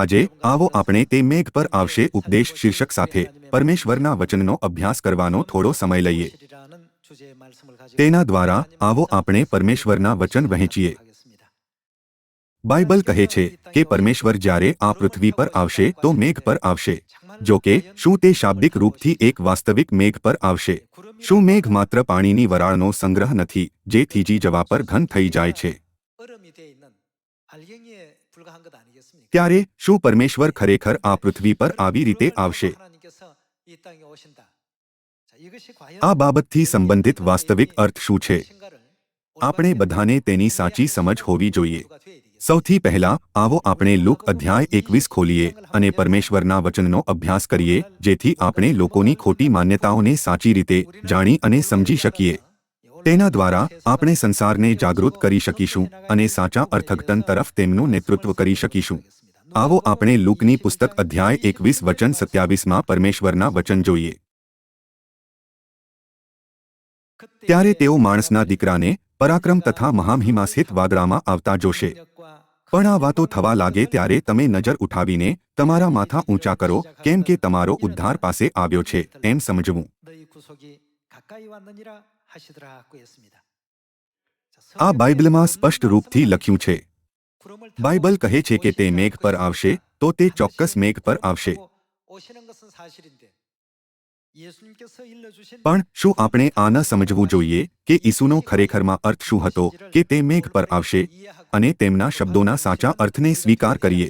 આજે, આવો આપણે તે મેઘ પર આવશે ઉપદેશ શીર્ષક સાથે. પરમેશ્વરના વચનનો અભ્યાસ કરવાનો થોડો સમય લઈએ. તેના દ્વારા, આવો આપણે પરમેશ્વરના વચન વહેંચીએ. બાઇબલ કહે છે કે પરમેશ્વર જ્યારે આ પૃથ્વી પર આવશે તો મેઘ પર આવશે. જો કે, શું તે શાબ્દિક રૂપથી એક વાસ્તવિક મેઘ પર આવશે? શું મેઘ માત્ર પાણીની વરાળનો સંગ્રહ નથી, જે થીજી જવા પર ઘન થઈ જાય છે? ત્યારે શું પરમેશ્વર ખરેખર આ પૃથ્વી પર આવી રીતે આવશે? આ બાબતથી સંબંધિત વાસ્તવિક અર્થ શું છે? આપણે બધાને તેની સાચી સમજ હોવી જોઈએ. સૌથી પહેલા આવો આપણે લુક અધ્યાય એકવીસ ખોલીએ અને પરમેશ્વરના વચનનો અભ્યાસ કરીએ જેથી આપણે લોકોની ખોટી માન્યતાઓને સાચી રીતે જાણી અને સમજી શકીએ. તેના દ્વારા આપણે સંસારને જાગૃત કરી શકીશું અને સાચા અર્થઘટન તરફ તેમનું નેતૃત્વ કરી શકીશું. આવો આપણે લુકની પુસ્તક અધ્યાય એકવીસ વચન સત્યાવીસમાં પરમેશ્વરના વચન જોઈએ. ત્યારે તેઓ માણસના દીકરાને પરાક્રમ તથા મહામહિમાસિત વાદળામાં આવતા જોશે. પણ આ વાતો થવા લાગે ત્યારે તમે નજર ઉઠાવીને તમારા માથા ઊંચા કરો, કેમ કે તમારો ઉદ્ધાર પાસે આવ્યો છે, એમ સમજવું. આ બાઇબલમાં સ્પષ્ટ રૂપથી લખ્યું છે બાઇબલ કહે છે કે તે મેઘ પર આવશે તો તે ચોક્કસ મેઘ પર આવશે. પણ શું આપણે આ ન સમજવું જોઈએ કે ઈસુનો ખરેખરમાં અર્થ શું હતો કે તે મેઘ પર આવશે અને તેમના શબ્દોના સાચા અર્થને સ્વીકાર કરીએ?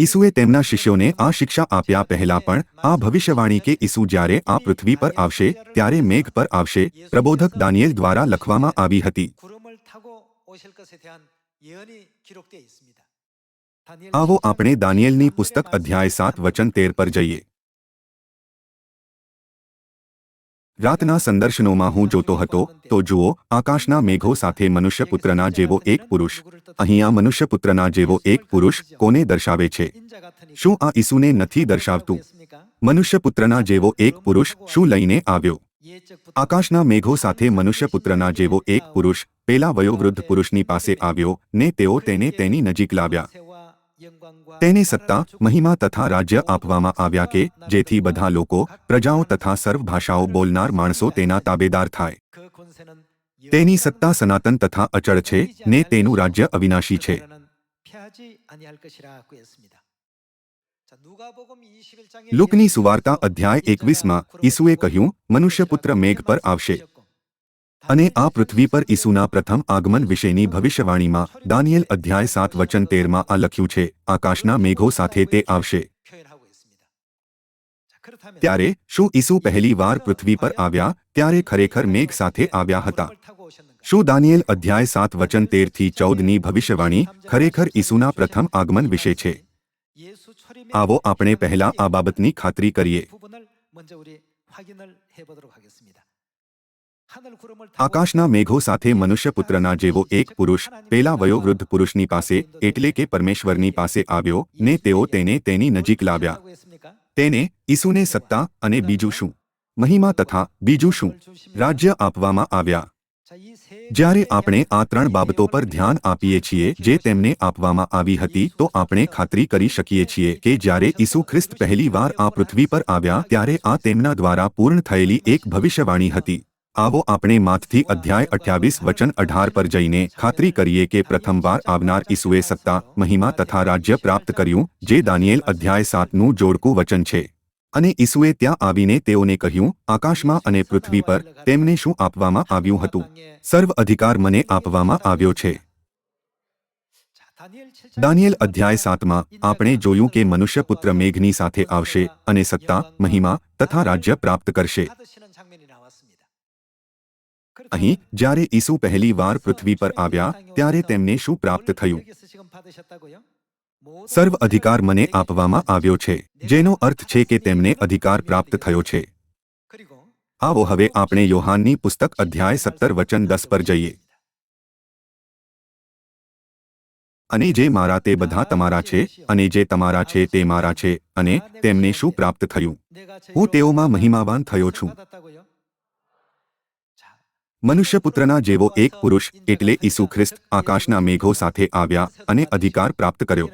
ઈસુએ તેમના શિષ્યોને આ શિક્ષા આપ્યા પહેલા પણ, આ ભવિષ્યવાણી કે ઈસુ જ્યારે આ પૃથ્વી પર આવશે, ત્યારે મેઘ પર આવશે, પ્રબોધક દાનિયેલ દ્વારા લખવામાં આવી હતી. આવો આપણે દાનિયલની પુસ્તક અધ્યાય સાત વચન તેર પર જઈએ. રાતના સંદર્શનોમાં હું જોતો હતો, તો જુઓ, આકાશના મેઘો સાથે મનુષ્યપુત્રના જેવો એક પુરુષ. અહીંયા મનુષ્યપુત્રના જેવો એક પુરુષ કોને દર્શાવે છે? શું આ ઈસુને નથી દર્શાવતું? મનુષ્યપુત્રના જેવો એક પુરુષ શું લઈને આવ્યો? આકાશના મેઘો સાથે મનુષ્યપુત્રના જેવો એક પુરુષ પેલા વયોવૃદ્ધ પુરુષની પાસે આવ્યો ને તેઓ તેને તેની નજીક લાવ્યા. તેને સત્તા, મહિમા તથા રાજ્ય આપવામાં આવ્યા કે જેથી બધા લોકો, પ્રજાઓ તથા સર્વ ભાષાઓ બોલનાર માણસો તેના તાબેદાર થાય. તેની સત્તા સનાતન તથા અચળ છે, ને તેનું રાજ્ય અવિનાશી છે. લુકની સુવાર્તા અધ્યાય એકવીસમાં ઈસુએ કહ્યું, મનુષ્યપુત્ર મેઘ પર આવશે. અને આ પૃથ્વી પર ઈસુના પ્રથમ આગમન વિશેની ભવિષ્યવાણીમાં દાનિયેલ અધ્યાય સાત વચન તેરમાં આ લખ્યું છે, આકાશના મેઘો સાથે તે આવશે. ત્યારે શું ઈસુ પહેલી વાર પૃથ્વી પર આવ્યા? ત્યારે ખરેખર મેઘ સાથે આવ્યા હતા. શું દાનિયેલ અધ્યાય સાત વચન તેરથી ચૌદની ભવિષ્યવાણી ખરેખર ઈસુના પ્રથમ આગમન વિશે છે? આવો આપણે પહેલા આ બાબતની ખાતરી કરીએ. આકાશના મેઘો સાથે મનુષ્યપુત્રના જેવો એક પુરુષ પેલા વયોવૃદ્ધ પુરુષની પાસે એટલે કે પરમેશ્વરની પાસે આવ્યો ને તેઓ તેને તેની નજીક લાવ્યા. તેને ઈસુને સત્તા અને બીજું શું? મહિમા તથા બીજું શું? રાજ્ય આપવામાં આવ્યા. જ્યારે આપણે આ ત્રણ બાબતો પર ધ્યાન આપીએ છીએ જે તેમને આપવામાં આવી હતી તો આપણે ખાતરી કરી શકીએ છીએ કે જ્યારે ઈસુ ખ્રિસ્ત પહેલી વાર આ પૃથ્વી પર આવ્યા ત્યારે આ તેમના દ્વારા પૂર્ણ થયેલી એક ભવિષ્યવાણી હતી. આવો આપણે માથથી અધ્યાય અઠ્યાવીસ વચન અઢાર પર જઈને ખાતરી કરીએ કે પ્રથમવાર આવનાર ઈસુએ સત્તા મહિમા તથા રાજ્ય પ્રાપ્ત કર્યું જે દાનિયેલ અધ્યાય સાતનું જોડકું વચન છે. અને ઈસુએ ત્યાં આવીને તેઓને કહ્યું આકાશમાં અને પૃથ્વી પર તેમને શું આપવામાં આવ્યું હતું? સર્વ અધિકાર મને આપવામાં આવ્યો છે. દાનિયેલ અધ્યાય સાતમાં આપણે જોયું કે મનુષ્યપુત્ર મેઘની સાથે આવશે અને સત્તા મહિમા તથા રાજ્ય પ્રાપ્ત કરશે. અહીં જ્યારે ઈસુ પહેલી વાર પૃથ્વી પર આવ્યા ત્યારે તેમને શું પ્રાપ્ત થયું? સર્વ અધિકાર મને આપવામાં આવ્યો છે જેનો અર્થ છે કે તેમને અધિકાર પ્રાપ્ત થયો છે. આવો હવે આપણે યોહાનની પુસ્તક અધ્યાય સત્તર વચન દસ પર જઈએ. અને જે મારા તે બધા તમારા છે અને જે તમારા છે તે મારા છે અને તેમને શું પ્રાપ્ત થયું? હું તેઓમાં મહિમાવાન થયો છું. મનુષ્યપુત્રના જેવો એક પુરુષ એટલે ઈસુ ખ્રિસ્ત આકાશના મેઘો સાથે આવ્યા અને અધિકાર પ્રાપ્ત કર્યો.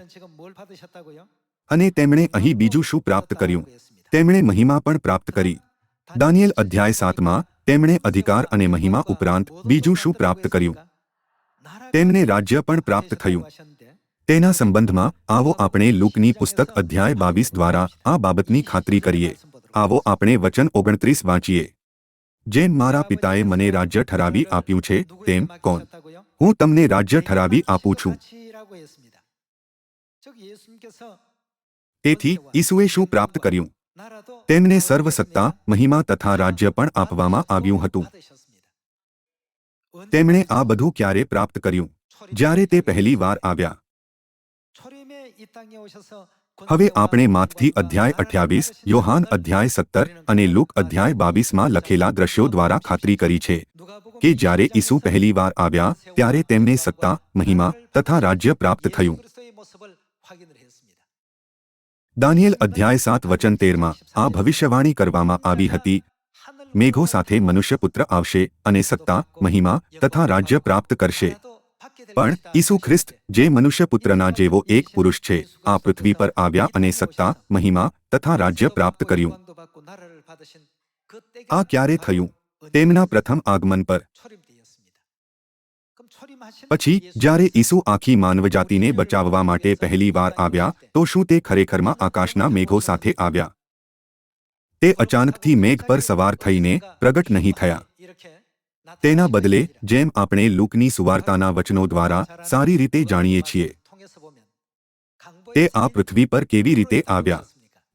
અને તેમણે અહીં બીજું શું પ્રાપ્ત કર્યું? તેમણે મહિમા પણ પ્રાપ્ત કરી. દાનિયેલ અધ્યાય સાતમાં, તેમણે અધિકાર અને મહિમા ઉપરાંત બીજું શું પ્રાપ્ત કર્યું? તેમને રાજ્ય પણ પ્રાપ્ત થયું. તેના સંબંધમાં આવો આપણે લૂકની પુસ્તક અધ્યાય બાવીસ દ્વારા આ બાબતની ખાતરી કરીએ. આવો આપણે વચન ઓગણત્રીસ વાંચીએ. જેમ મારા પિતાએ મને રાજ્ય ઠરાવી આપ્યું છે, તેમ કોણ? હું તમને રાજ્ય ઠરાવી આપું છું. તેથી ઈસુએ શું પ્રાપ્ત કર્યું? તેમને સર્વસત્તા, મહિમા તથા રાજ્ય પણ આપવામાં આવ્યું હતું. તેમણે આ બધું ક્યારે પ્રાપ્ત કર્યું? જ્યારે તે પહેલી વાર આવ્યા. હવે આપણે માથથી અધ્યાય અઠ્યાવીસ, યોહાન અધ્યાય સત્તર અને લુક અધ્યાય બાવીસમાં લખેલા દ્રશ્યો દ્વારા ખાતરી કરી છે કે જ્યારે ઈસુ પહેલી વાર આવ્યા, ત્યારે તેમને સત્તા, મહિમા તથા રાજ્ય પ્રાપ્ત થયું. દાનિયેલ અધ્યાય સાત વચન તેરમાં, આ ભવિષ્યવાણી કરવામાં આવી હતી. મેઘો સાથે મનુષ્યપુત્ર આવશે અને સત્તા, મહિમા તથા રાજ્ય પ્રાપ્ત કરશે. પણ ઈસુ ખ્રિસ્ત, જે મનુષ્યપુત્રના જેવો એક પુરુષ છે, આ પૃથ્વી પર આવ્યા અને સત્તા, મહિમા તથા રાજ્ય પ્રાપ્ત કર્યું. આ ક્યારે થયું? તેમના પ્રથમ આગમન પર. પછી, જ્યારે ઈસુ આખી માનવજાતિને બચાવવા માટે પહેલી વાર આવ્યા, તો શું તે ખરેખરમાં આકાશના મેઘો સાથે આવ્યા? તે અચાનકથી મેઘ પર સવાર થઈને પ્રગટ નહીં થયા. તેના બદલે, જેમ આપણે લૂકની સુવાર્તાના વચનો દ્વારા સારી રીતે જાણીએ છીએ, તે આ પૃથ્વી પર કેવી રીતે આવ્યા?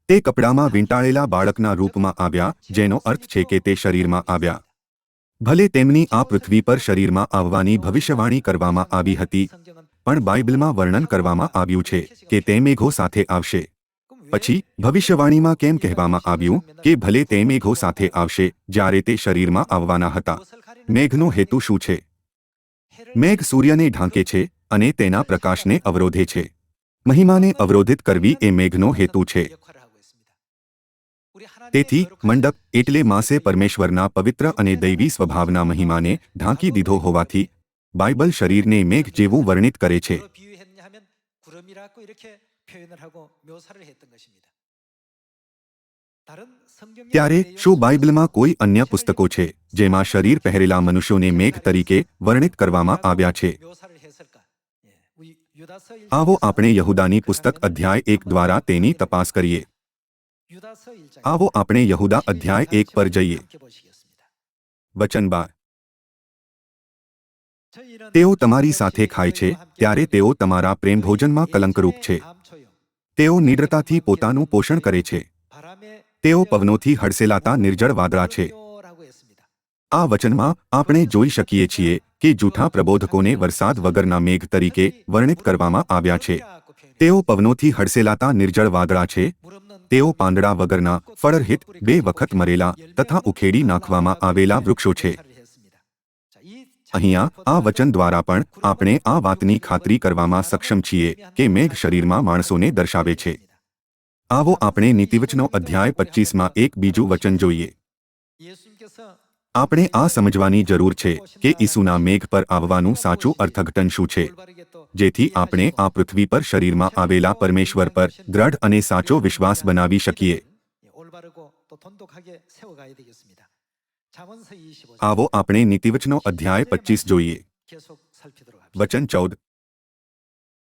તે કપડામાં વીંટાળેલા બાળકના રૂપમાં આવ્યા, જેનો અર્થ છે કે તે શરીરમાં આવ્યા. ભલે તેમની આ પૃથ્વી પર શરીરમાં આવવાની ભવિષ્યવાણી કરવામાં આવી હતી, પણ બાઇબલમાં વર્ણન કરવામાં આવ્યું છે કે તે મેઘો સાથે આવશે. પછી, ભવિષ્યવાણીમાં કેમ કહેવામાં આવ્યું કે ભલે તે મેઘો સાથે આવશે, જ્યારે તે શરીરમાં આવવાના હતા? મેઘનો હેતુ શું છે? મેઘ સૂર્યને ઢાંકે છે અને તેના પ્રકાશને અવરોધે છે. મહિમાને અવરોધિત કરવી એ મેઘનો હેતુ છે. તેથી મંડપ એટલે માસે પરમેશ્વરના પવિત્ર અને દૈવી સ્વભાવના મહિમાને ઢાંકી દીધો હોવાથી બાઇબલ શરીરને મેઘ જેવું વર્ણિત કરે છે. ત્યારે શું બાઇબલમાં કોઈ અન્ય પુસ્તકો છે જેમાં શરીર પહેરેલા મનુષ્યોને મેઘ તરીકે વર્ણિત કરવામાં આવ્યા છે. આવો આપણે યહુદાની પુસ્તક અધ્યાય એક દ્વારા તેની તપાસ કરીએ. આવો આપણે યહુદા અધ્યાય એક પર જઈએ. વચન બાર. તેઓ તમારી સાથે ખાય છે ત્યારે તેઓ તમારા પ્રેમ ભોજનમાં કલંકરૂપ છે. તેઓ નિડ્રતાથી પોતાનું પોષણ કરે છે. તેઓ પવનોથી હડસેલાતા નિર્જળ વાદળા છે. આ વચનમાં આપણે જોઈ શકીએ છીએ કે જૂઠા પ્રબોધકોને વરસાદ વગરના મેઘ તરીકે વર્ણિત કરવામાં આવ્યા છે. તેઓ પવનોથી હડસેલાતા નિર્જળ વાદળા છે. તેઓ પાંદડા વગરના ફળરહિત બે વખત મરેલા તથા ઉખેડી નાખવામાં આવેલા વૃક્ષો છે. અહીંયા આ વચન દ્વારા પણ આપણે આ વાતની ખાતરી કરવામાં સક્ષમ છીએ કે મેઘ શરીરમાં માણસોને દર્શાવે છે. આવો આપણે નીતિવચનો અધ્યાય પચીસમાં એક બીજું વચન જોઈએ. આપણે આ સમજવાની જરૂર છે કે ઈસુના મેઘ પર આવવાનું સાચું અર્થઘટન શું છે. જેથી આપણે આ પૃથ્વી પર શરીરમાં આવેલા પરમેશ્વર પર દ્રઢ અને સાચો વિશ્વાસ બનાવી શકીએ. આવો આપણે નીતિવચનો અધ્યાય પચીસ જોઈએ. વચન ચૌદ.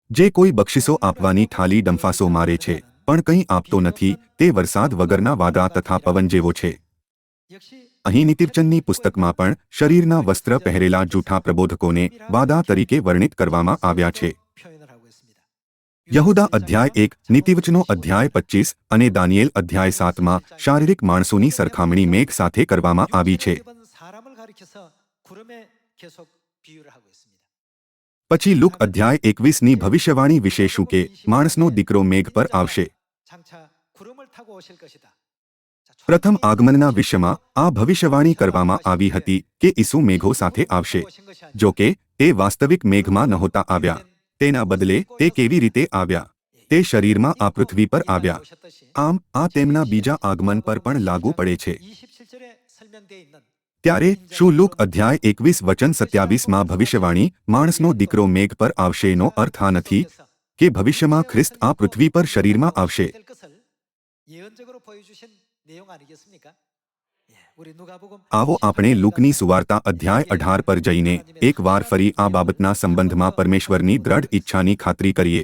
જે કોઈ બક્ષિસો આપવાની થાલી ડંફાસો મારે છે પણ કંઈ આપતો નથી, તે વરસાદ વગરના વાદા તથા પવન જેવો છે. અહીં નિતિરચંદની પુસ્તકમાં પણ શરીરના વસ્ત્ર પહેરેલા જૂઠા પ્રબોધકોને વાદા તરીકે વર્ણિત કરવામાં આવ્યા છે. યહુદા અધ્યાય એક, નીતિવચનો અધ્યાય પચીસ અને દાનિયેલ અધ્યાય સાતમાં શારીરિક માણસોની સરખામણી મેઘ સાથે કરવામાં આવી છે. પછી લુક અધ્યાય એકવીસની ભવિષ્યવાણી વિશે શું કે, માણસનો દીકરો મેઘ પર આવશે? પ્રથમ આગમનના વિશ્વમાં આ ભવિષ્યવાણી કરવામાં આવી હતી કે ઈસુ મેઘો સાથે આવશે જો કે તે વાસ્તવિક મેઘમાં નહોતા આવ્યા. તેના બદલે તે કેવી રીતે આવ્યા? તે શરીરમાં આ પૃથ્વી પર આવ્યા. આમ આ તેમના બીજા આગમન પર પણ લાગુ પડે છે. ત્યારે શું લુક અધ્યાય એકવીસ વચન સત્યાવીસમાં ભવિષ્યવાણી માણસનો દીકરો મેઘ પર આવશેનો અર્થ આ નથી કે ભવિષ્યમાં ખ્રિસ્ત આ પૃથ્વી પર શરીરમાં આવશે. આવો આપણે લુકની સુવાર્તા અધ્યાય અઢાર પર જઈને એક વાર ફરી આ બાબતના સંબંધમાં પરમેશ્વરની દ્રઢ ઈચ્છાની ખાતરી કરીએ.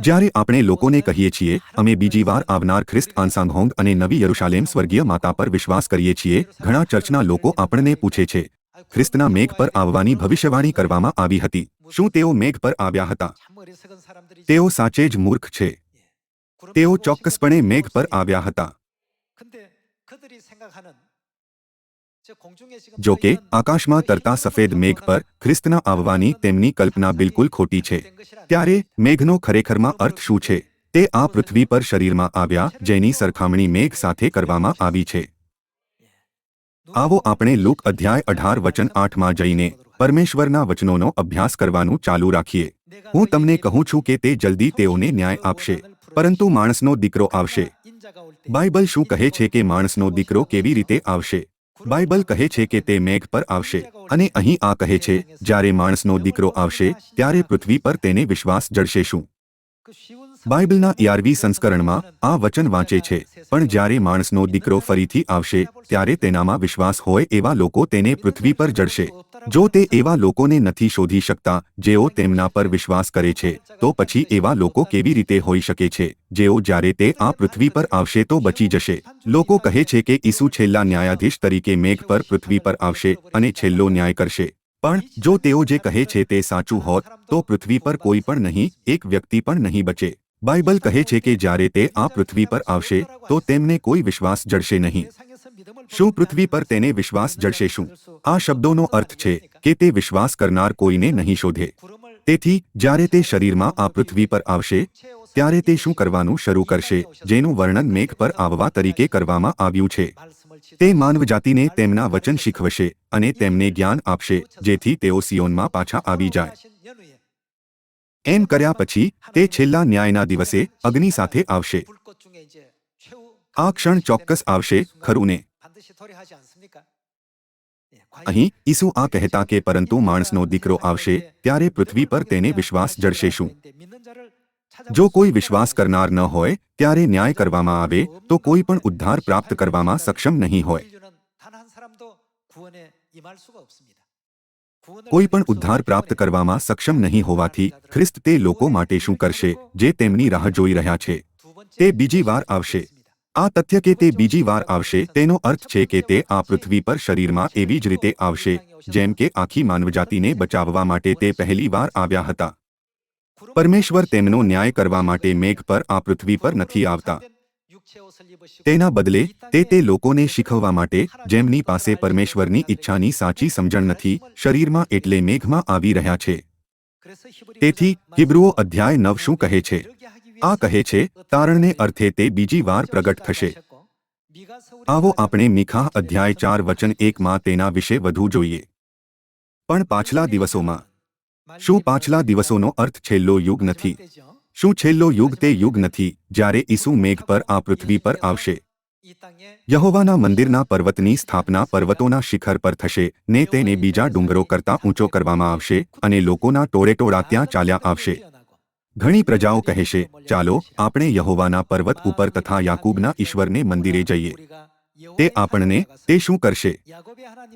જ્યારે આપણે લોકોને કહીએ છીએ અમે બીજી વાર આવનાર ખ્રિસ્ત આન્સાંગહોંગ અને નવી યરુશાલેમ સ્વર્ગીય માતા પર વિશ્વાસ કરીએ છીએ. ઘણા ચર્ચના લોકો આપણને પૂછે છે ખ્રિસ્તના મેઘ પર આવવાની ભવિષ્યવાણી કરવામાં આવી હતી. શું તેઓ મેઘ પર આવ્યા હતા તેઓ સાચે જ મૂર્ખ છે તેઓ ચોક્કસપણે મેઘ પર આવ્યા હતા જો કે આકાશમાં તરતા સફેદ મેઘ પર ખ્રિસ્તના આવવાની તેમની કલ્પના બિલકુલ ખોટી છે ત્યારે મેઘનો ખરેખરમાં અર્થ શું છે તે આ પૃથ્વી પર શરીરમાં આવ્યા જેની સરખામણી મેઘ સાથે કરવામાં આવી છે આવો આપણે લુક અધ્યાય અઢાર વચન આઠમાં જઈને પરમેશ્વરના વચનોનો અભ્યાસ કરવાનું ચાલુ રાખીએ. હું તમને કહું છું કે તે જલ્દી તેઓને ન્યાય આપશે પરંતુ માણસનો દીકરો આવશે. બાઇબલ શું કહે છે કે માણસનો દીકરો કેવી રીતે આવશે? બાઇબલ કહે છે કે તે મેઘ પર આવશે અને અહીં આ કહે છે જ્યારે માણસનો દીકરો આવશે ત્યારે પૃથ્વી પર તેને વિશ્વાસ જડશે શું બાઇબલના ઈઆરવી સંસ્કરણમાં આ વચન વાંચે છે પણ જ્યારે માણસનો દીકરો ફરીથી આવશે ત્યારે તેનામાં વિશ્વાસ હોય એવા લોકો તેને પૃથ્વી પર જડશે. જો તે એવા લોકોને નથી શોધી શકતા, જેઓ તેમના પર વિશ્વાસ કરે છે, તો પછી એવા લોકો કેવી રીતે હોઈ શકે છે? જેઓ જ્યારે તે આ પૃથ્વી પર આવશે તો બચી જશે. લોકો કહે છે કે ઈસુ છેલ્લા ન્યાયાધીશ તરીકે મેઘ પર પૃથ્વી પર આવશે અને છેલ્લો ન્યાય કરશે. પણ જો તેઓ જે કહે છે તે સાચું હોત, તો પૃથ્વી પર કોઈ પણ નહીં, એક વ્યક્તિ પણ નહીં બચે. બાઇબલ કહે છે કે જ્યારે તે આ પૃથ્વી પર આવશે, તો તેમને કોઈ વિશ્વાસ જડશે નહીં. શું પૃથ્વી પર તેને વિશ્વાસ જડશે શું? આ શબ્દોનો અર્થ છે કે તે વિશ્વાસ કરનાર કોઈને નહીં શોધે. તેથી, જ્યારે તે શરીરમાં આ પૃથ્વી પર આવશે, ત્યારે તે શું કરવાનું શરૂ કરશે, જેનું વર્ણન મેઘ પર આવવા તરીકે કરવામાં આવ્યું છે. તે માનવજાતિને તેમના વચન શીખવશે અને તેમને જ્ઞાન આપશે, જેથી તેઓ સિયોનમાં પાછા આવી જાય. એમ કર્યા પછી, તે છેલ્લા ન્યાયના દિવસે અગ્નિ સાથે આવશે. આ ક્ષણ ચોક્કસ આવશે ખરું ને અહીં ઈસુ આ કહેતા કે, પરંતુ માણસનો દીકરો આવશે, ત્યારે પૃથ્વી પર તેને વિશ્વાસ જડશે શું? જો કોઈ વિશ્વાસ કરનાર ન હોય, ત્યારે ન્યાય કરવામાં આવે, તો કોઈ પણ ઉદ્ધાર પ્રાપ્ત કરવામાં સક્ષમ નહીં હોય. કોઈ પણ ઉદ્ધાર પ્રાપ્ત કરવામાં સક્ષમ નહીં હોવાથી, ખ્રિસ્ત તે લોકો માટે શું કરશે, જે તેમની રાહ જોઈ રહ્યા છે? તે બીજી વાર આવશે. આ તથ્ય કે તે બીજી વાર આવશે તેનો અર્થ છે કે તે આ પૃથ્વી પર શરીરમાં એવી જ રીતે આવશે, જેમ કે આખી માનવજાતિને બચાવવા માટે તે પહેલી વાર આવ્યા હતા. પરમેશ્વર તેમનો ન્યાય કરવા માટે મેઘ પર આ પૃથ્વી પર નથી આવતા. તેના બદલે, તે તે લોકોને શીખવવા માટે, જેમની પાસે પરમેશ્વરની ઈચ્છાની સાચી સમજણ નથી, શરીરમાં એટલે મેઘમાં આવી રહ્યા છે. તેથી, હિબ્રુઓ અધ્યાય નવ શું કહે છે? આ કહે છે, તારણને અર્થે તે બીજી વાર પ્રગટ થશે. આવો આપણે મીખા અધ્યાય ચાર વચન એકમાં તેના વિશે વધુ જોઈએ. પણ પાછલા દિવસોમાં. શું પાછલા દિવસોનો અર્થ છેલ્લો યુગ નથી? શું છેલ્લો યુગ તે યુગ નથી, જ્યારે ઈસુ મેઘ પર આ પૃથ્વી પર આવશે? યહોવાના મંદિરના પર્વતની સ્થાપના પર્વતોના શિખર પર થશે, ને તેને બીજા ડુંગરો કરતાં ઊંચો કરવામાં આવશે, અને લોકોના ટોળેટોળા ત્યાં ચાલ્યા આવશે. ઘણી પ્રજાઓ કહેશે ચાલો આપણે યહોવાના પર્વત ઉપર તથા યાકૂબના ઈશ્વરને મંદિરે જઈએ. તે આપણને તે શું કરશે?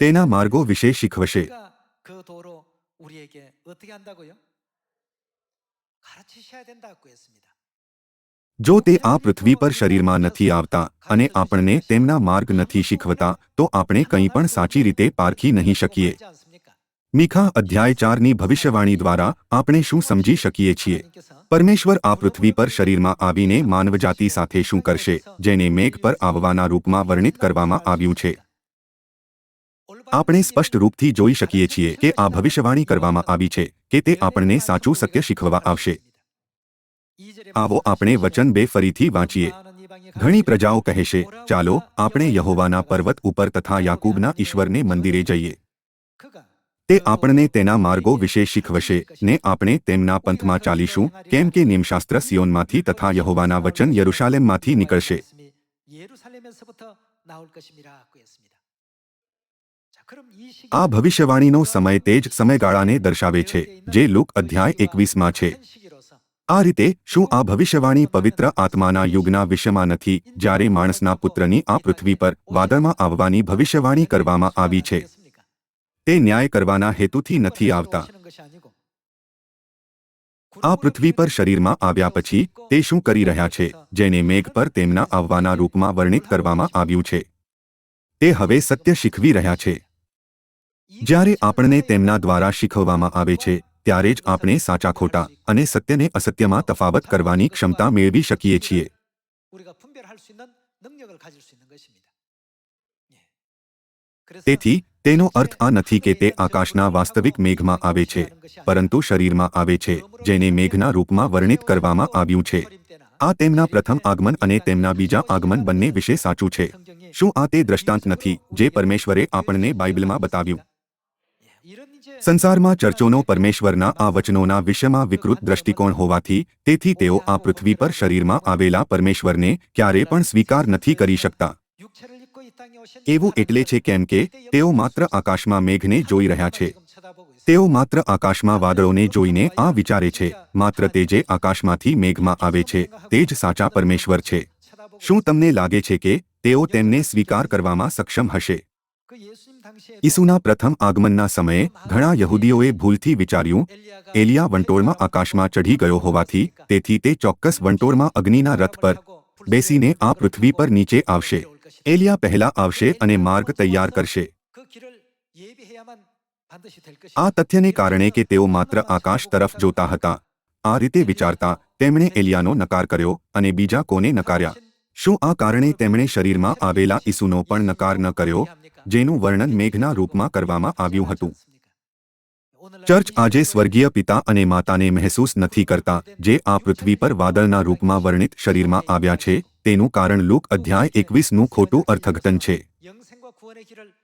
તેના માર્ગો વિશે શીખવશે. જો તે આ પૃથ્વી પર શરીરમાં નથી આવતા અને આપણને તેમના માર્ગ નથી શીખવતા, તો આપણે કંઈ પણ સાચી રીતે પારખી નહીં શકીએ. મીખા અધ્યાય ચારની ભવિષ્યવાણી દ્વારા આપણે શું સમજી શકીએ છીએ? પરમેશ્વર આ પૃથ્વી પર શરીરમાં આવીને માનવજાતિ સાથે શું કરશે, જેને મેઘ પર આવવાના રૂપમાં વર્ણિત કરવામાં આવ્યું છે? આપણે સ્પષ્ટ રૂપથી જોઈ શકીએ છીએ કે આ ભવિષ્યવાણી કરવામાં આવી છે, કે તે આપણને સાચું સત્ય શીખવવા આવશે. આવો આપણે વચન બે ફરીથી વાંચીએ. ઘણી પ્રજાઓ કહેશે ચાલો, આપણે યહોવાના પર્વત ઉપર તથા યાકૂબના ઈશ્વરને મંદિરે જઈએ. તે આપણને તેના માર્ગો વિશે શીખવશે, ને આપણે તેમના પંથમાં ચાલીશું, કેમ કે નિમશાસ્ત્ર સિયોનમાંથી તથા યહોવાના વચન યરુશાલેમમાંથી નીકળશે. આ ભવિષ્યવાણીનો સમય તે જ સમયગાળાને દર્શાવે છે, જે લુક અધ્યાય એકવીસમાં છે. આ રીતે, શું આ ભવિષ્યવાણી પવિત્ર આત્માના યુગના વિષયમાં નથી, જ્યારે માણસના પુત્રની આ પૃથ્વી પર વાદળમાં આવવાની ભવિષ્યવાણી કરવામાં આવી છે? તે ન્યાય કરવાના હેતુથી નથી આવતા. આ પૃથ્વી પર શરીરમાં આવ્યા પછી તે શું કરી રહ્યા છે, જેને મેઘ પર તેમના આવવાના રૂપમાં વર્ણિત કરવામાં આવ્યું છે? તે હવે સત્ય શીખવી રહ્યા છે. જ્યારે આપણને તેમના દ્વારા શીખવવામાં આવે છે, ત્યારે જ આપણે સાચા, ખોટા અને સત્યને અસત્યમાં તફાવત કરવાની ક્ષમતા મેળવી શકીએ છીએ. તેથી તેનો અર્થ આ નથી કે તે આકાશના વાસ્તવિક મેઘમાં આવે છે, પરંતુ શરીરમાં આવે છે, જેને મેઘના રૂપમાં વર્ણિત કરવામાં આવ્યું છે. આ તેમના પ્રથમ આગમન અને તેમના બીજા આગમન બંને વિશે સાચું છે. શું આ તે દ્રષ્ટાંત નથી, જે પરમેશ્વરે આપણને બાઇબલમાં બતાવ્યું? સંસારમાં ચર્ચોનો પરમેશ્વરના આ વચનોના વિષયમાં વિકૃત દ્રષ્ટિકોણ હોવાથી, તેથી તેઓ આ પૃથ્વી પર શરીરમાં આવેલા પરમેશ્વરને ક્યારે પણ સ્વીકાર નથી કરી શકતા. એવું એટલે છે કેમ કે તેઓ માત્ર આકાશમાં મેઘને જોઈ રહ્યા છે. તેઓ માત્ર આકાશમાં વાદળોને જોઈને આ વિચારે છે. માત્ર તે જે આકાશમાંથી મેઘમાં આવે છે તે જ સાચા પરમેશ્વર છે. શું તમને લાગે છે કે તેઓ તેમને સ્વીકાર કરવામાં સક્ષમ હશે? ઈસુના પ્રથમ આગમનના સમયે ઘણા યહૂદીઓએ ભૂલથી વિચાર્યું એલિયા વંટોળમાં આકાશમાં ચઢી ગયો હોવાથી તેથી તે ચોક્કસ વંટોળમાં અગ્નિના રથ પર બેસીને આ પૃથ્વી પર નીચે આવશે. એલિયા પહેલા આવશે અને માર્ગ તૈયાર કરશે. આ તથ્યને કારણે કે તેઓ માત્ર આકાશ તરફ જોતા હતા. આ રીતે વિચારતા તેમણે એલિયાનો નકાર કર્યો અને બીજા કોને નકાર્યા? શું આ કારણે તેમણે શરીરમાં આવેલા ઈસુનો પણ નકાર ન કર્યો, જેનું વર્ણન મેઘના રૂપમાં કરવામાં આવ્યું હતું? ચર્ચ આજે સ્વર્ગીય પિતા અને માતાને મહેસૂસ નથી કરતા, જે આ પૃથ્વી પર વાદળના રૂપમાં વર્ણિત શરીરમાં આવ્યા છે તેનું કારણ લુક અધ્યાય એકવીસનું ખોટું અર્થઘટન છે.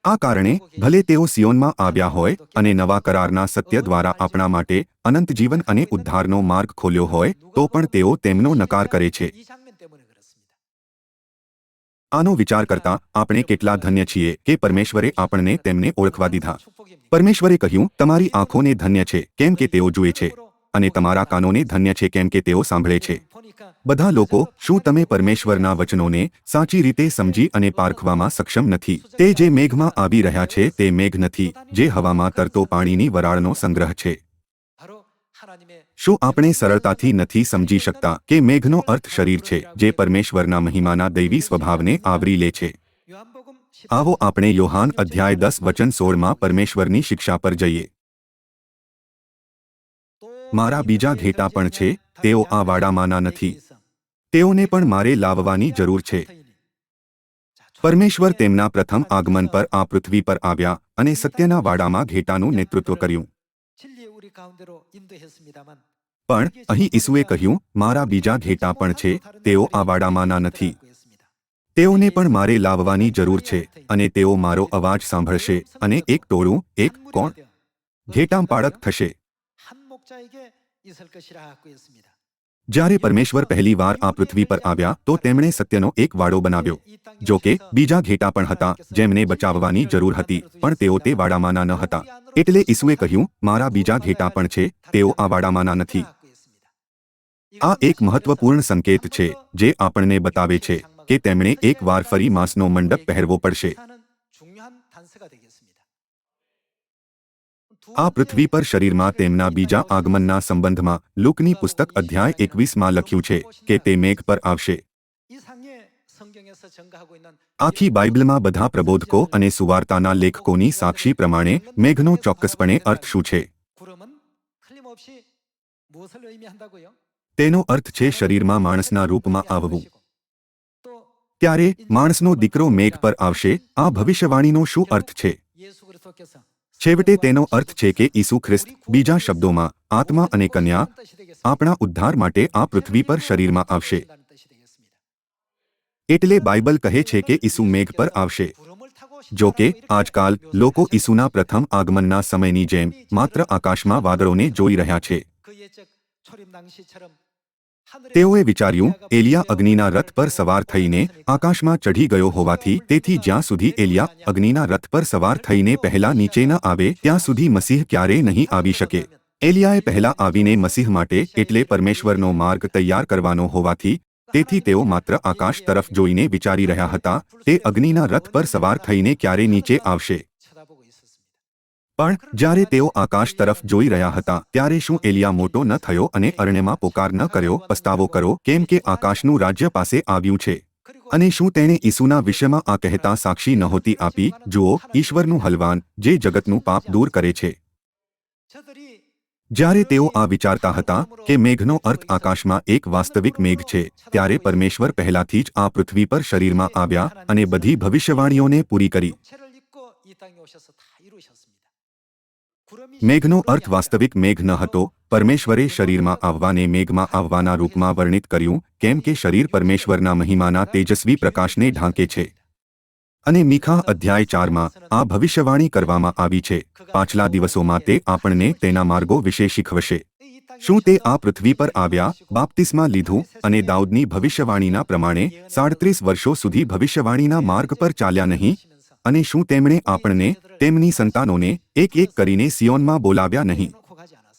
આ કારણે, ભલે તેઓ સિયોનમાં આવ્યા હોય અને નવા કરારના સત્ય દ્વારા આપણા માટે અનંત જીવન અને ઉદ્ધારનો માર્ગ ખોલ્યો હોય, તો પણ તેઓ તેમનો નકાર કરે છે. આનો વિચાર કરતા આપણે કેટલા ધન્ય છીએ કે પરમેશ્વરે આપણને તેમને ઓળખવા દીધા. પરમેશ્વરે કહ્યું, તમારી આંખોને ધન્ય છે, કેમ કે તેઓ જુએ છે. અને તમારા કાનોને ધન્ય છે કેમ કે તેઓ સાંભળે છે. બધા લોકો, શું તમે પરમેશ્વરના વચનોને સાચી રીતે સમજી અને પારખવામાં સક્ષમ નથી? તે જે મેઘમાં આવી રહ્યા છે, તે મેઘ નથી, જે હવામાં તરતો પાણીની વરાળનો સંગ્રહ છે. શું આપણે સરળતાથી નથી સમજી શકતા કે મેઘનો અર્થ શરીર છે, જે પરમેશ્વરના મહિમાના દૈવી સ્વભાવને આવરી લે છે? આવો આપણે યોહાન અધ્યાય દસ વચન સોળમાં પરમેશ્વરની શિક્ષા પર જઈએ. મારા બીજા ઘેટા પણ છે, તેઓ આ વાડામાંના નથી. તેઓને પણ મારે લાવવાની જરૂર છે. પરમેશ્વર તેમના પ્રથમ આગમન પર આ પૃથ્વી પર આવ્યા અને સત્યના વાડામાં ઘેટાનું નેતૃત્વ કર્યું. પણ અહીં ઈસુએ કહ્યું, મારા બીજા ઘેટા પણ છે, તેઓ આ વાડામાંના નથી. તેઓને પણ મારે લાવવાની જરૂર છે અને તેઓ મારો અવાજ સાંભળશે અને એક ટોળું, એક કોણ? ઘેટામ પાળક થશે. જ્યારે પરમેશ્વર પહેલી વાર આ પૃથ્વી પર આવ્યા તો તેમણે સત્યનો એક વાડો બનાવ્યો જો કે બીજા ઘેટા પણ હતા જેમને બચાવવાની જરૂર હતી પણ તેઓ તે વાડામાંના ન હતા. એટલે ઈસુએ કહ્યું મારા બીજા ઘેટા પણ છે તેઓ આ વાડામાંના નથી. આ એક મહત્વપૂર્ણ સંકેત છે જે આપણને બતાવે છે કે તેમણે એક વાર ફરી માંસનો મંડપ પહેરવો પડશે. આ પૃથ્વી પર શરીરમાં તેમના બીજા આગમનના સંબંધમાં લુકની પુસ્તક અધ્યાય એકવીસમાં લખ્યું છે કે તે મેઘ પર આવશે. આખી બાઇબલમાં બધા પ્રબોધકો અને સુવાર્તાના લેખકોની સાક્ષી પ્રમાણે મેઘનો ચોક્કસપણે અર્થ શું છે? તેનો અર્થ છે શરીરમાં માણસના રૂપમાં આવવું. ત્યારે માણસનો દીકરો મેઘ પર આવશે, આ ભવિષ્યવાણીનો શું અર્થ છે? છેવટે તેનો અર્થ છે કે ઈસુ ખ્રિસ્ત, બીજા શબ્દોમાં, આત્મા અને કન્યા, આપણા ઉદ્ધાર માટે આ પૃથ્વી પર શરીરમાં આવશે. એટલે બાઇબલ કહે છે કે ઈસુ મેઘ પર આવશે. જો કે, આજકાલ, લોકો ઈસુના પ્રથમ આગમનના સમયની જેમ, માત્ર આકાશમાં વાદળોને જોઈ રહ્યા છે. તેઓએ વિચાર્યું, એલિયા અગ્નિના રથ પર સવાર થઈને આકાશમાં ચઢી ગયો હોવાથી તેથી જ્યાં સુધી એલિયા અગ્નિના રથ પર સવાર થઈને પહેલા નીચે ન આવે, ત્યાં સુધી મસીહ ક્યારેય નહીં આવી શકે. એલિયાએ પહેલા આવીને મસીહ માટે એટલે પરમેશ્વરનો માર્ગ તૈયાર કરવાનો હોવાથી, તેથી તેઓ માત્ર આકાશ તરફ જોઈને વિચારી રહ્યા હતા, તે અગ્નિના રથ પર સવાર થઈને ક્યારે નીચે આવશે. પણ જ્યારે તેઓ આકાશ તરફ જોઈ રહ્યા હતા, ત્યારે શું એલિયા મોટો ન થયો અને અરણ્યમાં પોકાર ન કર્યો? પસ્તાવો કરો, કેમ કે આકાશનું રાજ્ય પાસે આવ્યું છે. અને શું તેણે ઈસુના વિષયમાં આ કહેતા સાક્ષી નહોતી આપી? જુઓ, ઈશ્વરનું હલવાન, જે જગતનું પાપ દૂર કરે છે. જ્યારે તેઓ આ વિચારતા હતા કે મેઘનો અર્થ આકાશમાં એક વાસ્તવિક મેઘ છે, ત્યારે પરમેશ્વર પહેલાથી જ આ પૃથ્વી પર શરીરમાં આવ્યા અને બધી ભવિષ્યવાણીઓને પૂરી કરી. મેઘનો અર્થ વાસ્તવિક મેઘ ન હતો. પરમેશ્વરે શરીરમાં આવવાને મેઘમાં આવવાના રૂપમાં વર્ણિત કર્યું, કેમ કે શરીર પરમેશ્વરના મહિમાના તેજસ્વી પ્રકાશને ઢાંકે છે. અને મીખા અધ્યાય ચારમાં, આ ભવિષ્યવાણી કરવામાં આવી છે. પાછલા દિવસોમાં તે આપણને તેના માર્ગો વિશે શીખવશે. શું તે આ પૃથ્વી પર આવ્યા, બાપ્તિસમાં લીધું અને દાઉદની ભવિષ્યવાણીના પ્રમાણે સાડત્રીસ વર્ષો સુધી ભવિષ્યવાણીના માર્ગ પર ચાલ્યા નહીં? અને શું તેમણે આપણને, તેમની સંતાનોને એક એક કરીને સિયોનમાં બોલાવ્યા નહીં?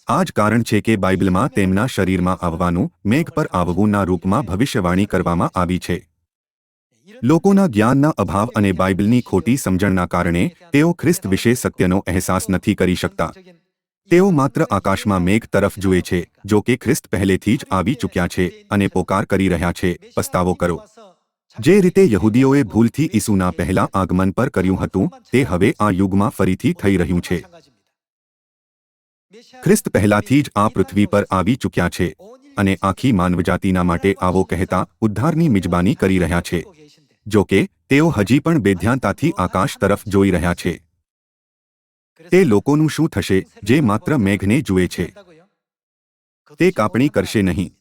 આ જ કારણ છે કે બાઇબલમાં તેમના શરીરમાં આવવાનું, મેઘ પર આવવુંના રૂપમાં ભવિષ્યવાણી કરવામાં આવી છે. લોકોના જ્ઞાનના અભાવ અને બાઇબલની ખોટી સમજણના કારણે તેઓ ખ્રિસ્ત વિશે સત્યનો અહેસાસ નથી કરી શકતા. તેઓ માત્ર આકાશમાં મેઘ તરફ જુએ છે, જો કે ખ્રિસ્ત પહેલેથી જ આવી ચૂક્યા છે અને પોકાર કરી રહ્યા છે. પસ્તાવો કરો. જે રીતે યહૂદીઓએ ભૂલથી ઈસુના પહેલા આગમન પર કર્યું હતું, તે હવે આ યુગમાં ફરીથી થઈ રહ્યું છે. ખ્રિસ્ત પહેલાથી જ આ પૃથ્વી પર આવી ચૂક્યા છે અને આખી માનવજાતિના માટે આવો કહેતા ઉદ્ધારની મિજબાની કરી રહ્યા છે. જો કે, તેઓ હજી પણ બેધ્યાનતાથી આકાશ તરફ જોઈ રહ્યા છે. તે લોકોનું શું થશે, જે માત્ર મેઘને જુએ છે? તે કાપણી કરશે નહીં.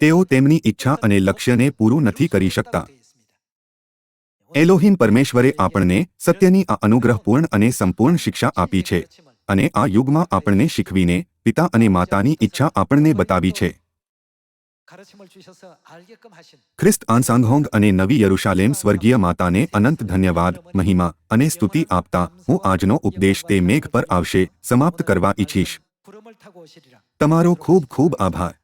તેઓ તેમની ઈચ્છા અને લક્ષ્યને પૂરું નથી કરી શકતા. એલોહિન પરમેશ્વરે આપણને સત્યની આ અનુગ્રહપૂર્ણ અને સંપૂર્ણ શિક્ષા આપી છે અને આ યુગમાં આપણને શીખવીને પિતા અને માતાની ઈચ્છા આપણને બતાવી છે. ખ્રિસ્ત આનસાંગહોંગ અને નવી યરુશાલેમ સ્વર્ગીય માતાને અનંત ધન્યવાદ, મહિમા અને સ્તુતિ આપતા હું આજનો ઉપદેશ તે મેઘ પર આવશે સમાપ્ત કરવા ઈચ્છીશ. તમારો ખૂબ ખૂબ આભાર.